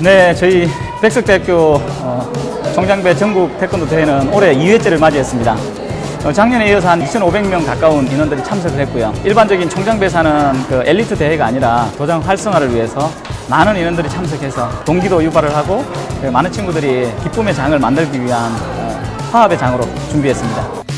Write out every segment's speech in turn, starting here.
네, 저희 백석대학교 어, 총장배 전국 태권도 대회는 올해 2회째를 맞이했습니다. 어, 작년에 이어서 한 2,500명 가까운 인원들이 참석을 했고요. 일반적인 총장배사는 그 엘리트 대회가 아니라 도장 활성화를 위해서 많은 인원들이 참석해서 동기도 유발을 하고 그 많은 친구들이 기쁨의 장을 만들기 위한 어, 화합의 장으로 준비했습니다.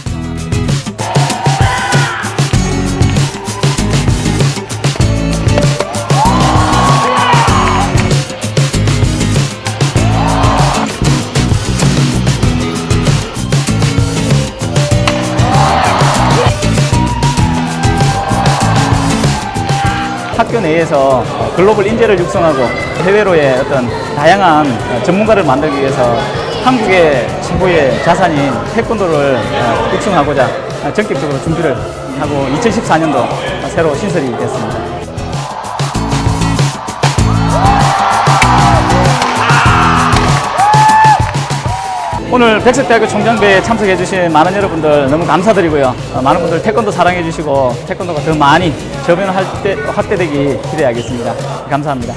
학교 내에서 글로벌 인재를 육성하고 해외로의 어떤 다양한 전문가를 만들기 위해서 한국의 최고의 자산인 태권도를 육성하고자 전격적으로 준비를 하고 2014년도 새로 신설이 됐습니다. 오늘 백석대학교 총장배에 참석해주신 많은 여러분들 너무 감사드리고요. 어, 많은 분들 태권도 사랑해주시고 태권도가 더 많이 저변할 때 확대되기 기대하겠습니다. 감사합니다.